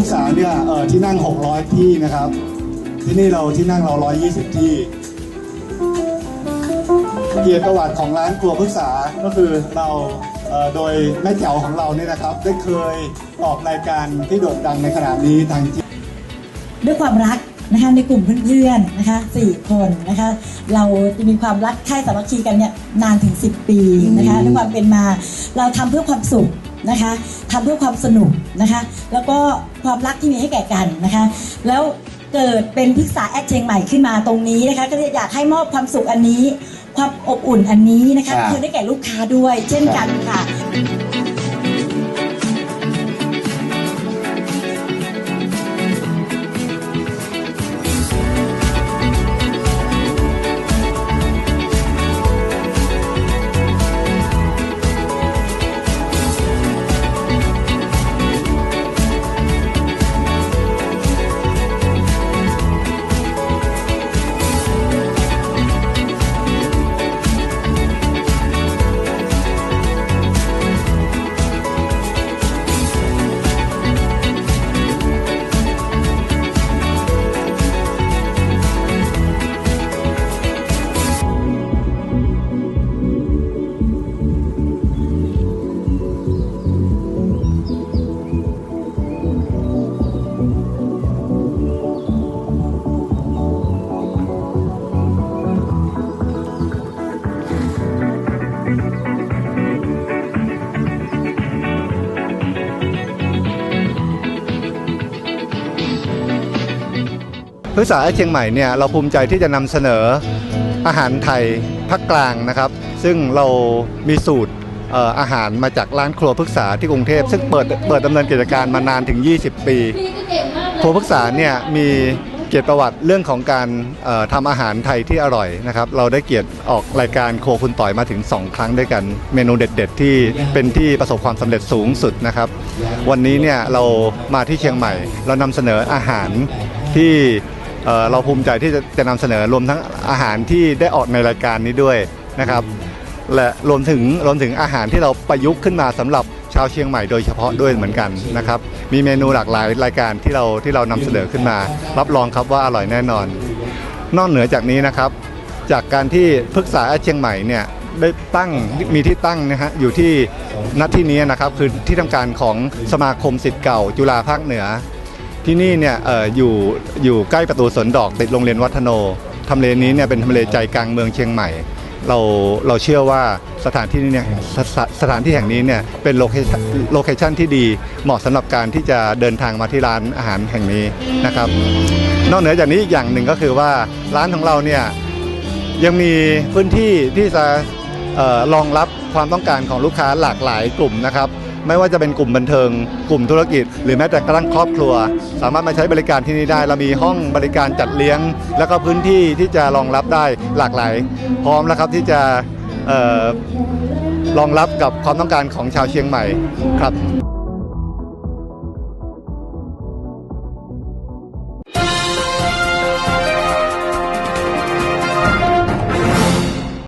ลูกสาวเนี่ยที่นั่ง 600 ที่นะครับ ที่นี่เราที่นั่งเรา 120 ที่ เกียรติประวัติของร้านครัวพฤกษาก็คือเราเออโดยแม่แจ๋วของเราเนี่ยนะครับ ได้เคยออกรายการที่โด่งดังในขณะนี้ทางทีด้วยความรักนะคะในกลุ่มเพื่อนๆนะคะสี่คนนะคะเราจะมีความรักใคร่สามัคคีกันเนี่ยนานถึง 10 ปีนะคะด้วยความเป็นมา เราทำเพื่อความสุข นะคะทำเพื่อความสนุกนะคะ แล้วก็ความรักที่มีให้แก่กันนะคะ แล้วเกิดเป็นพิกษาแอดเชียงใหม่ขึ้นมาตรงนี้นะคะ ก็อยากให้มอบความสุขอันนี้ ความอบอุ่นอันนี้นะคะครับคือได้แก่ลูกค้าด้วย เช่นกันค่ะ พฤกษาเชียงใหม่เนี่ยเราภูมิใจที่จะนำเสนออาหารไทยภาคกลางนะครับ ซึ่งเรามีสูตรอาหารมาจากร้านครัวพฤกษาที่กรุงเทพซึ่งเปิดเปิดดำเนินกิจการมานานถึง 20 ปี ครัวพฤกษาเนี่ยมีเกียรติประวัติเรื่องของการเอ่อทำอาหารไทยที่อร่อยนะครับ เราได้เกียรติออกรายการโครัวคุณต่อยมาถึง 2 ครั้งด้วยกัน เมนูเด็ด ๆ ที่เป็นที่ประสบความสำเร็จสูงสุดนะครับ วันนี้เนี่ยเรามาที่เชียงใหม่ เรานำเสนออาหารที่ เอ่อเราภูมิใจที่จะจะนำเสนอรวมทั้งอาหารที่ได้ออกในรายการนี้ด้วยนะครับ และรวมถึงรวมถึงอาหารที่เราประยุกต์ขึ้นมาสำหรับชาวเชียงใหม่โดยเฉพาะด้วยเหมือนกันนะครับ มีเมนูหลากหลายรายการที่เราที่เรานำเสนอขึ้นมา รับรองครับว่าอร่อยแน่นอน นอกเหนือจากนี้นะครับ จากการที่พฤกษาเชียงใหม่เนี่ยได้ตั้งมีที่ตั้งนะฮะอยู่ที่ณที่นี้นะครับคือที่ทำการของสมาคมสิทธิ์เก่า จุฬาภาคเหนือ ที่นี่เนี่ยอออยู่อยู่ใกล้ประตูสวนดอกติดโรงเรียนวัฒโนทำเลนี้เนี่ยเป็นทำเลใจกลางเมืองเชียงใหม่ เราเราเชื่อว่าสถานที่นี้เนี่ยสสสถานที่แห่งนี้เนี่ยเป็นโลเคชั่นโลเคชั่นที่ดีเหมาะสำหรับการที่จะเดินทางมาที่ร้านอาหารแห่งนี้นะครับ นอกเหนือจากนี้อีกอย่างหนึ่งก็คือว่าร้านของเราเนี่ยยังมีพื้นที่ที่จะออรองรับความต้องการของลูกค้าหลากหลายกลุ่มนะครับ ไม่ว่าจะเป็นกลุ่มบันเทิง กลุ่มธุรกิจ หรือแม้แต่กระทั่งครอบครัว สามารถมาใช้บริการที่นี่ได้เรามีห้องบริการจัดเลี้ยง แล้วก็พื้นที่ที่จะรองรับได้หลากหลาย พร้อมแล้วครับที่จะเอ่อรองรับกับความต้องการของชาวเชียงใหม่ครับ